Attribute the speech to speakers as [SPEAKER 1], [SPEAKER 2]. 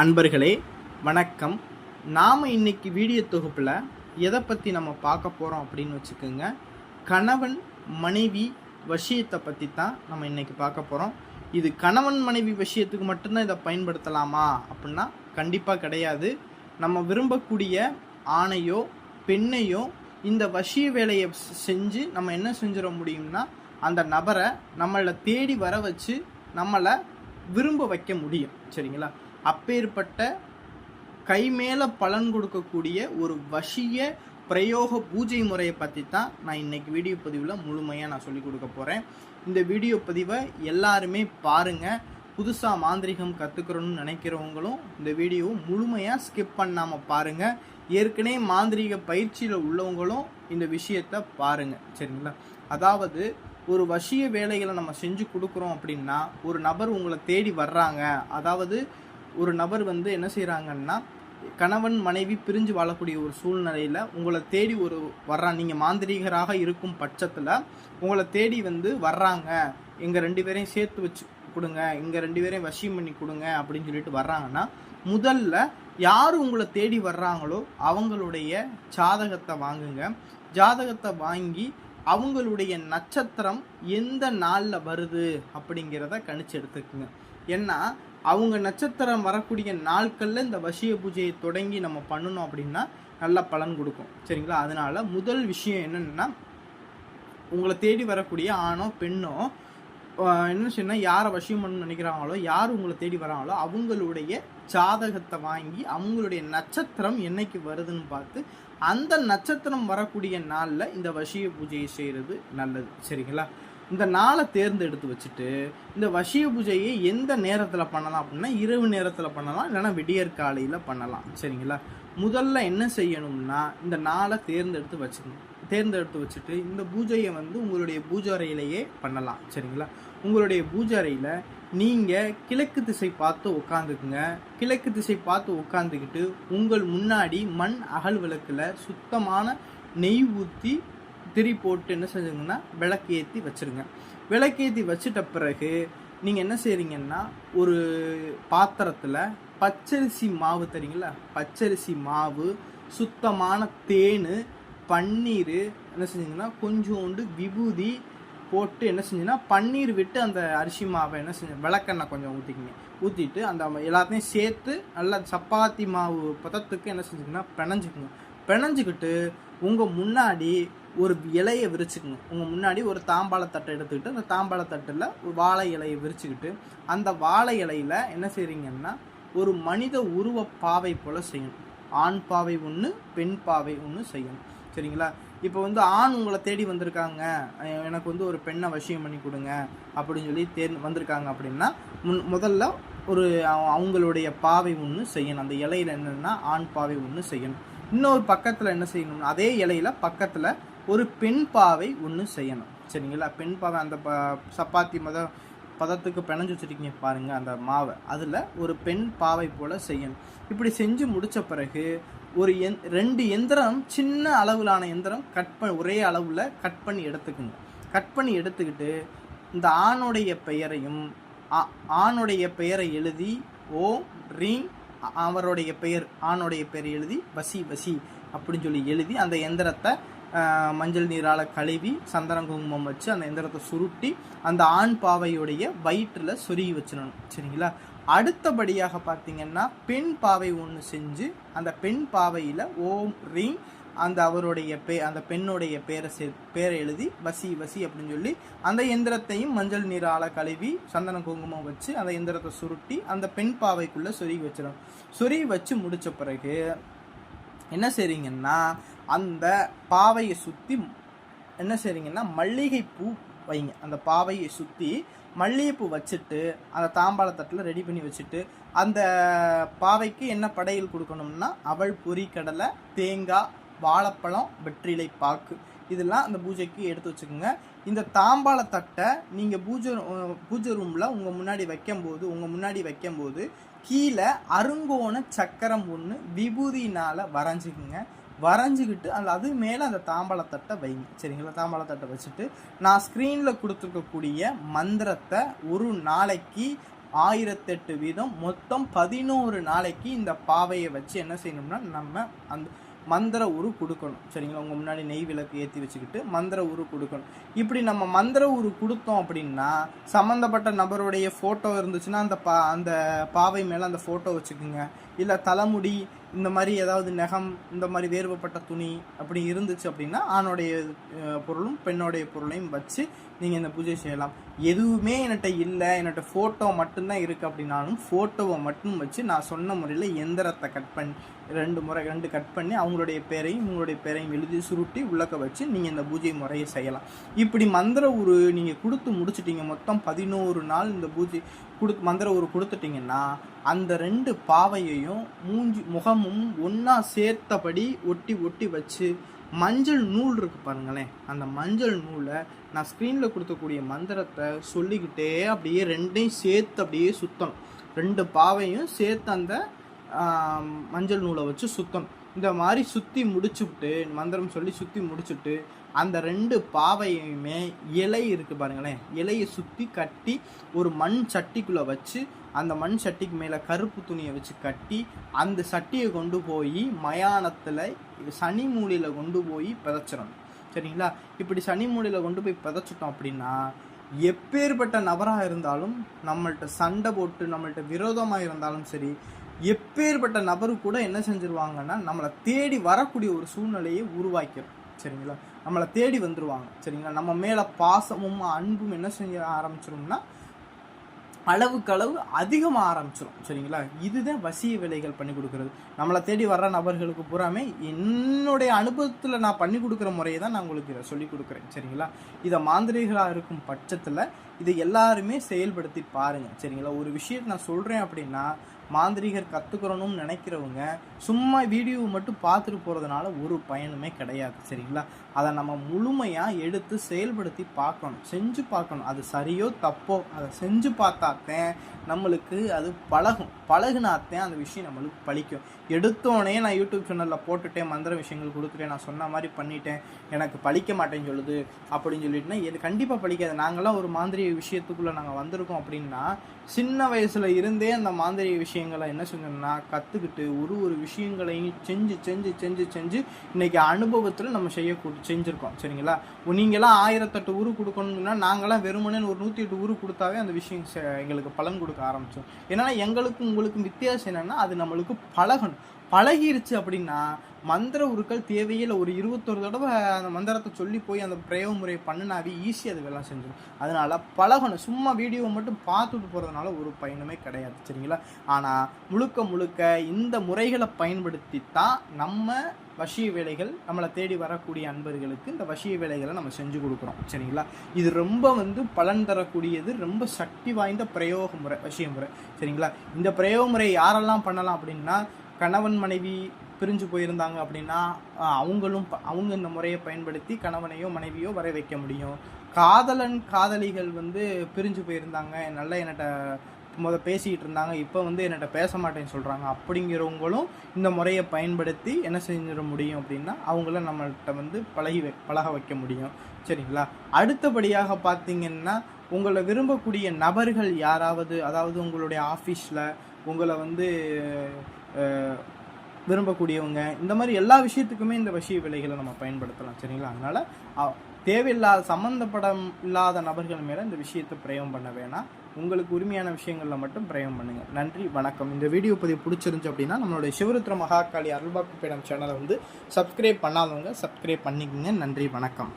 [SPEAKER 1] அன்பர்களே வணக்கம். நாம் இன்னைக்கு வீடியோ தொகுப்பில் எதை பற்றி நம்ம பார்க்க போகிறோம் அப்படின்னு வச்சுக்கோங்க. கணவன் மனைவி விஷயத்தை பற்றி தான் நம்ம இன்னைக்கு பார்க்க போகிறோம் இது கணவன் மனைவி விஷயத்துக்கு மட்டும்தான் இதை பயன்படுத்தலாமா அப்படின்னா கண்டிப்பாக கிடையாது. நம்ம விரும்பக்கூடிய ஆணையோ பெண்ணையோ இந்த வசிய வேலையை செஞ்சு நம்ம என்ன செஞ்சிட முடியும்னா அந்த நபரை நம்மளை தேடி வர வச்சு நம்மளை விரும்ப வைக்க முடியும். சரிங்களா? அப்பேற்பட்ட கைமேல பலன் கொடுக்கக்கூடிய ஒரு வசிய பிரயோக பூஜை முறையை பற்றி தான் நான் இன்னைக்கு வீடியோ பதிவில் முழுமையாக நான் சொல்லி கொடுக்க போகிறேன் இந்த வீடியோ பதிவை எல்லாருமே பாருங்கள் புதுசாக மாந்திரிகம் கற்றுக்கிறோன்னு நினைக்கிறவங்களும் இந்த வீடியோவை முழுமையாக ஸ்கிப் பண்ணாமல் பாருங்கள் ஏற்கனவே மாந்திரீக பயிற்சியில் உள்ளவங்களும் இந்த விஷயத்தை பாருங்கள் சரிங்களா? அதாவது ஒரு வசிய வேலைகளை நம்ம செஞ்சு கொடுக்குறோம் அப்படின்னா ஒரு நபர் உங்களை தேடி வர்றாங்க. அதாவது ஒரு நபர் வந்து என்ன செய்கிறாங்கன்னா கணவன் மனைவி பிரிஞ்சு வாழக்கூடிய ஒரு சூழ்நிலையில் உங்களை தேடி ஒரு வர்றான் நீங்கள் மாந்திரீகராக இருக்கும் பட்சத்தில் உங்களை தேடி வந்து வர்றாங்க. எங்கள் ரெண்டு பேரையும் சேர்த்து வச்சு கொடுங்க. இங்கே ரெண்டு பேரையும் வசியம் பண்ணி கொடுங்க அப்படின்னு சொல்லிட்டு வர்றாங்கன்னா முதல்ல யார் உங்களை தேடி வர்றாங்களோ அவங்களுடைய ஜாதகத்தை வாங்குங்க. ஜாதகத்தை வாங்கி அவங்களுடைய நட்சத்திரம் எந்த நாளில் வருது அப்படிங்கிறத கணிச்சு எடுத்துக்குங்க. ஏன்னா அவங்க நட்சத்திரம் வரக்கூடிய நாட்களில் இந்த வசிய பூஜையை தொடங்கி நம்ம பண்ணணும் அப்படின்னா நல்ல பலன் கொடுக்கும். சரிங்களா? அதனால முதல் விஷயம் என்னென்னா உங்களை தேடி வரக்கூடிய ஆணோ பெண்ணோ என்ன சொன்னால் யாரை வசியம் பண்ணணும்னு நினைக்கிறாங்களோ யார் உங்களை தேடி வராங்களோ அவங்களுடைய ஜாதகத்தை வாங்கி அவங்களுடைய நட்சத்திரம் என்னைக்கு வருதுன்னு பார்த்து அந்த நட்சத்திரம் வரக்கூடிய நாளில் இந்த வசிய பூஜையை செய்கிறது நல்லது. சரிங்களா? இந்த நாளை தேர்ந்தெடுத்து வச்சுட்டு இந்த வசிய பூஜையை எந்த நேரத்தில் பண்ணலாம் அப்படின்னா இரவு நேரத்தில் பண்ணலாம் இல்லைன்னா விடியற் காலையில் பண்ணலாம். சரிங்களா? முதல்ல என்ன செய்யணும்னா இந்த நாளை தேர்ந்தெடுத்து வச்சுக்கணும் தேர்ந்தெடுத்து வச்சுட்டு இந்த பூஜையை வந்து உங்களுடைய பூஜை அறையிலேயே பண்ணலாம். சரிங்களா? உங்களுடைய பூஜை அறையில் நீங்கள் கிழக்கு திசை பார்த்து உட்காந்துக்குங்க கிழக்கு திசை பார்த்து உட்காந்துக்கிட்டு உங்கள் முன்னாடி மண் அகல் விளக்கில் சுத்தமான நெய் ஊற்றி திரி போட்டு என்ன செஞ்சுங்கன்னா விளக்கு ஏற்றி வச்சுருங்க. விளக்கேற்றி வச்சுட்ட பிறகு நீங்கள் என்ன செய்கிறீங்கன்னா ஒரு பாத்திரத்தில் பச்சரிசி மாவு தெரியுங்களா பச்சரிசி மாவு சுத்தமான தேன் பன்னீர் என்ன செஞ்சிங்கன்னா கொஞ்சோண்டு விபூதி போட்டு என்ன செஞ்சுன்னா பன்னீர் விட்டு அந்த அரிசி மாவை என்ன செஞ்சு விளக்கெண்ணெய் கொஞ்சம் ஊற்றிக்கிங்க ஊற்றிட்டு அந்த எல்லாத்தையும் சேர்த்து நல்லா சப்பாத்தி மாவு பதத்துக்கு என்ன செஞ்சுங்கன்னா பிணைஞ்சுக்குங்க. பிணைஞ்சிக்கிட்டு உங்கள் முன்னாடி ஒரு இலையை விரிச்சுக்கணும். உங்கள் முன்னாடி ஒரு தாம்பாளத்தட்டை எடுத்துக்கிட்டு அந்த தாம்பாளத்தட்டில் ஒரு வாழை இலையை விரிச்சுக்கிட்டு அந்த வாழை இலையில் என்ன செய்கிறீங்கன்னா ஒரு மனித உருவ பாவை போல் செய்யணும். ஆண் பாவை ஒன்று பெண் பாவை ஒன்று செய்யணும். சரிங்களா? இப்போ வந்து ஆண் உங்களை தேடி வந்திருக்காங்க. எனக்கு வந்து ஒரு பெண்ணை வசியம் பண்ணி கொடுங்க அப்படின்னு சொல்லி தேர் வந்திருக்காங்க அப்படின்னா முன் முதல்ல ஒரு அவங்களுடைய பாவை ஒன்று செய்யணும். அந்த இலையில் என்னென்னா ஆண் பாவை ஒன்று செய்யணும். இன்னொரு பக்கத்தில் என்ன செய்யணும்னா அதே இலையில பக்கத்தில் ஒரு பெண் பாவை ஒன்று செய்யணும். சரிங்களா? பெண் பாவை அந்த ப சப்பாத்தி மத பதத்துக்கு பிணைஞ்சு வச்சுருக்கீங்க பாருங்கள் அந்த மாவை. அதில் ஒரு பெண் பாவை போல் செய்யணும். இப்படி செஞ்சு முடித்த பிறகு ஒரு எந் ரெண்டு எந்திரம் சின்ன அளவிலான எந்திரம் கட் பண்ண ஒரே அளவில் கட் பண்ணி எடுத்துக்குங்க. கட் பண்ணி எடுத்துக்கிட்டு இந்த ஆணுடைய பெயரையும் ஆ- ஆணுடைய பெயரை எழுதி ஓம் ரீம் அவருடைய பெயர் ஆணுடைய பெயர் எழுதி வசி வசி அப்படின்னு சொல்லி எழுதி அந்த எந்திரத்தை மஞ்சள் நீரால் கழுவி சந்தன குங்குமம் வச்சு அந்த எந்திரத்தை சுருட்டி அந்த ஆண் பாவையுடைய வயிற்றில் சொருகி வச்சிடணும். சரிங்களா? அடுத்தபடியாக பார்த்தீங்கன்னா பெண் பாவை ஒன்று செஞ்சு அந்த பெண் பாவையில் ஓம் ரீம் அந்த அவருடைய பே அந்த பெண்ணுடைய பேரை சே பேரை எழுதி வசி வசி அப்படின்னு சொல்லி அந்த எந்திரத்தையும் மஞ்சள் நீரால் கழுவி சந்தன குங்குமம் வச்சு அந்த எந்திரத்தை சுருட்டி அந்த பெண் பாவைக்குள்ளே சொருகி வச்சிடணும். சொருகி வச்சு முடித்த பிறகு என்ன செய்றீங்கன்னா அந்த பாவையை சுற்றி என்ன செய்றீங்கன்னா மல்லிகைப்பூ வைங்க. அந்த பாவையை சுற்றி மல்லிகைப்பூ வச்சுட்டு அந்த தாம்பாளத்தட்டில் ரெடி பண்ணி வச்சுட்டு அந்த பாவைக்கு என்ன படையல் கொடுக்கணும்னா அவள் பொரிக்கடலை தேங்காய் வாழைப்பழம் வெற்றிலை பாக்கு. இதெல்லாம் அந்த பூஜைக்கு எடுத்து வச்சுக்கோங்க. இந்த தாம்பாளத்தட்டை நீங்கள் பூஜை பூஜை ரூமில் உங்கள் முன்னாடி வைக்கும்போது உங்கள் முன்னாடி வைக்கும்போது கீழே அருங்கோண சக்கரம் ஒன்று விபூதினால் வரைஞ்சிக்குங்க. வரைஞ்சிக்கிட்டு அந்த அது மேலே அந்த தாம்பாளத்தட்டை வைங்க. சரிங்களா? தாம்பாளத்தட்டை வச்சுட்டு நான் ஸ்க்ரீனில் கொடுத்துருக்கக்கூடிய மந்திரத்தை ஒரு நாளைக்கு ஆயிரத்தெட்டு வீதம் மொத்தம் பதினோரு நாளைக்கு இந்த பாவையை வச்சு என்ன செய்யணும்னா நம்ம அந்த மந்திர உரு கொடுக்கணும். சரிங்களா? உங்கள் முன்னாடி நெய் விளக்கு ஏற்றி வச்சுக்கிட்டு மந்திர உரு கொடுக்கணும். இப்படி நம்ம மந்திர உரு கொடுத்தோம் அப்படின்னா சம்மந்தப்பட்ட நபருடைய ஃபோட்டோ இருந்துச்சுன்னா அந்த பா அந்த பாவை மேலே அந்த ஃபோட்டோ வச்சுக்கோங்க. இல்லை தலைமுடி இந்த மாதிரி ஏதாவது நகம் இந்த மாதிரி வேறுபட்ட துணி அப்படி இருந்துச்சு அப்படின்னா ஆணுடைய பொருளும் பெண்ணுடைய பொருளையும் வச்சு நீங்கள் இந்த பூஜை செய்யலாம். எதுவுமே என்கிட்ட இல்லை. என்கிட்ட ஃபோட்டோ மட்டும்தான் இருக்குது அப்படின்னாலும் ஃபோட்டோவை மட்டும் வச்சு நான் சொன்ன முறையில் எந்திரத்தை கட் பண்ணி ரெண்டு முறை ரெண்டு கட் பண்ணி அவங்களுடைய பேரையும் உங்களுடைய பேரையும் எழுதி சுருட்டி உள்ளக்க வச்சு நீங்கள் இந்த பூஜை முறையை செய்யலாம். இப்படி மந்திர ஒரு நீங்கள் கொடுத்து முடிச்சிட்டீங்க. மொத்தம் பதினோரு நாள் இந்த பூஜை கொடு மந்திர உரு கொடுத்துட்டீங்கன்னா அந்த ரெண்டு பாவையையும் மூஞ்சி முகமும் ஒன்றா சேர்த்தபடி ஒட்டி ஒட்டி வச்சு மஞ்சள் நூல் இருக்கு பாருங்களேன். அந்த மஞ்சள் நூலை நான் ஸ்க்ரீனில் கொடுக்கக்கூடிய மந்திரத்தை சொல்லிக்கிட்டே அப்படியே ரெண்டையும் சேர்த்து அப்படியே சுத்தணும். ரெண்டு பாவையும் சேர்த்து அந்த மஞ்சள் நூலை வச்சு சுத்தணும். இந்த மாதிரி சுற்றி முடிச்சுட்டு மந்திரம் சொல்லி சுற்றி முடிச்சுட்டு அந்த ரெண்டு பாவையுமே இலை இருக்குது பாருங்களேன். இலையை சுற்றி கட்டி ஒரு மண் சட்டிக்குள்ளே வச்சு அந்த மண் சட்டிக்கு மேலே கருப்பு துணியை வச்சு கட்டி அந்த சட்டியை கொண்டு போய் மயானத்தில் சனி மூலையில் கொண்டு போய் பிதைச்சிடணும். சரிங்களா? இப்படி சனி மூலையில் கொண்டு போய் பிதைச்சிட்டோம் அப்படின்னா எப்பேற்பட்ட நபராக இருந்தாலும் நம்மள்கிட்ட சண்டை போட்டு நம்மள்கிட்ட விரோதமாக இருந்தாலும் சரி எப்பேற்பட்ட நபரு கூட என்ன செஞ்சுருவாங்கன்னா நம்மளை தேடி வரக்கூடிய ஒரு சூழ்நிலையை உருவாக்கிடும் சரிங்களா? நம்மளை தேடி வந்துருவாங்க. சரிங்களா? நம்ம மேலே பாசமும் அன்பும் என்ன செஞ்ச ஆரம்பிச்சிரும்னா அளவுக்களவு அதிகமாக ஆரம்பிச்சிடும் சரிங்களா? இதுதான் வசிய விலைகள் பண்ணி கொடுக்கறது. நம்மளை தேடி வர்ற நபர்களுக்கு பூராமே என்னுடைய அனுபவத்தில் நான் பண்ணி கொடுக்குற முறையை தான் நான் உங்களுக்கு இதை சொல்லி கொடுக்குறேன். சரிங்களா? இதை மாந்திரிகளாக இருக்கும் பட்சத்தில் இதை எல்லாருமே செயல்படுத்தி பாருங்கள் சரிங்களா? ஒரு விஷயத்தை நான் சொல்கிறேன் அப்படின்னா மாந்திரிகர் கற்றுக்கிறணும்னு நினைக்கிறவங்க சும்மா வீடியோவை மட்டும் பார்த்துட்டு போகிறதுனால ஒரு பயனுமே கிடையாது சரிங்களா? அதை நம்ம முழுமையாக எடுத்து செயல்படுத்தி பார்க்கணும் செஞ்சு பார்க்கணும். அது சரியோ தப்போ அதை செஞ்சு பார்த்தாத்தேன் நம்மளுக்கு அது பழகும். பழகுனாத்தேன் அந்த விஷயம் நம்மளுக்கு பழிக்கும். எடுத்தோடனே நான் யூடியூப் சேனலில் போட்டுட்டேன் மந்திர விஷயங்கள் கொடுத்துட்டேன் நான் சொன்ன மாதிரி பண்ணிட்டேன் எனக்கு பழிக்க மாட்டேன்னு சொல்லுது அப்படின்னு சொல்லிட்டுனா இது கண்டிப்பாக பழிக்காது. நாங்களாம் ஒரு மாந்திரிய விஷயத்துக்குள்ளே நாங்கள் வந்திருக்கோம் அப்படின்னா சின்ன வயசில் இருந்தே அந்த மாந்திரிக விஷயங்களை என்ன செஞ்சோம்னா கற்றுக்கிட்டு ஒரு ஒரு விஷயங்களையும் செஞ்சு செஞ்சு செஞ்சு செஞ்சு இன்றைக்கி அனுபவத்தில் நம்ம செய்ய செஞ்சுருக்கோம். சரிங்களா? நீங்களாம் ஆயிரத்தெட்டு ஊரு கொடுக்கணும்னா நாங்களாம் வெறுமனே ஒரு நூற்றி எட்டு ஊரு கொடுத்தாவே அந்த விஷயம் எங்களுக்கு பலன் கொடுக்க ஆரம்பிச்சோம் ஏன்னா எங்களுக்கும் உங்களுக்கும் வித்தியாசம் என்னென்னா அது நம்மளுக்கு பழகணும். பழகிருச்சு அப்படின்னா மந்திர உருக்கள் தேவையில் ஒரு இருபத்தொரு தடவை அந்த மந்திரத்தை சொல்லி போய் அந்த பிரயோக முறையை பண்ணினாவே ஈஸியாக அது வேலை செஞ்சிடும். அதனால பழகணும். சும்மா வீடியோவை மட்டும் பார்த்துட்டு போகிறதுனால ஒரு பயனுமே கிடையாது. சரிங்களா? ஆனால் முழுக்க முழுக்க இந்த முறைகளை பயன்படுத்தி தான் நம்ம வசிய வேலைகள் நம்மளை தேடி வரக்கூடிய அன்பர்களுக்கு இந்த வசிய வேலைகளை நம்ம செஞ்சு கொடுக்குறோம். சரிங்களா? இது ரொம்ப வந்து பலன் தரக்கூடியது ரொம்ப சக்தி வாய்ந்த பிரயோக முறை வசிய முறை. சரிங்களா? இந்த பிரயோக முறை யாரெல்லாம் பண்ணலாம் அப்படின்னா கணவன் மனைவி பிரிஞ்சு போயிருந்தாங்க அப்படின்னா அவங்களும் ப- அவங்க இந்த முறையை பயன்படுத்தி கணவனையோ மனைவியோ வர வைக்க முடியும். காதலன் காதலிகள் வந்து பிரிஞ்சு போயிருந்தாங்க. நல்லா என்கிட்ட முத பேசிக்கிட்டு இருந்தாங்க. இப்போ வந்து என்னட்ட பேச மாட்டேன்னு சொல்கிறாங்க அப்படிங்கிறவங்களும் இந்த முறையை பயன்படுத்தி என்ன செஞ்சிட முடியும் அப்படின்னா அவங்கள நம்மள்கிட்ட வந்து பழகி வை பழக வைக்க முடியும். சரிங்களா? அடுத்தபடியாக பார்த்தீங்கன்னா உங்களை விரும்பக்கூடிய நபர்கள் யாராவது அதாவது உங்களுடைய ஆஃபீஸில் உங்களை வந்து விரும்பக்கூடியவங்க இந்த மாதிரி எல்லா விஷயத்துக்குமே இந்த வசிய விலைகளை நம்ம பயன்படுத்தலாம் சரிங்களா? அதனால் தேவையில்லாத சம்மந்தப்படம் இல்லாத நபர்கள் மேலே இந்த விஷயத்தை பிரயோகம் பண்ண வேணாம். உங்களுக்கு உரிமையான விஷயங்களில் மட்டும் பிரயோகம் பண்ணுங்கள் நன்றி வணக்கம். இந்த வீடியோ பதிவு பிடிச்சிருந்துச்சு அப்படின்னா நம்மளுடைய சிவருத்ர மகாகாளி அருள்பாக்கு பீடம் சேனலை வந்து சப்ஸ்கிரைப் பண்ணாதவங்க சப்ஸ்கிரைப் பண்ணிக்கங்க. நன்றி வணக்கம்.